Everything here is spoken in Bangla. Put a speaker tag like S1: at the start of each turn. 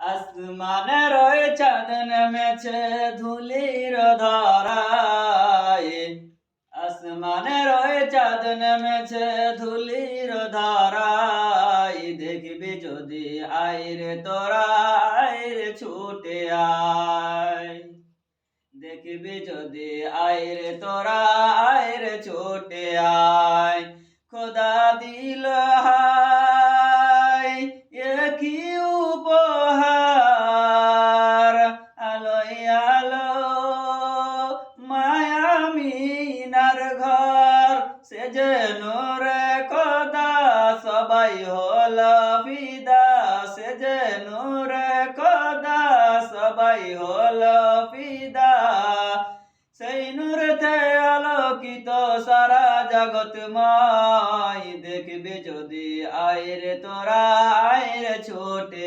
S1: আসমানের ওই চাঁদ নেমেছে ধুলির ধারায়। আসমানের ওই চাঁদ নেমেছে ধুলির ধারায়। দেখবি যদি আইরে তোরা আইরে ছুটে আয়। দেখবি যদি আইরে তোরা আইরে ছুটে আয়। খোদা দিল আলো মায়ামিনার ঘর, সে যে নূরে খোদা, সবাই হল ফিদা। সে যে নূরে খোদা, সবাই হল ফিদা। সেই নূরেতে আলোকিত সারা জগৎ মাই দেখবে যদি আইরে তোরা, আইরে ছোটে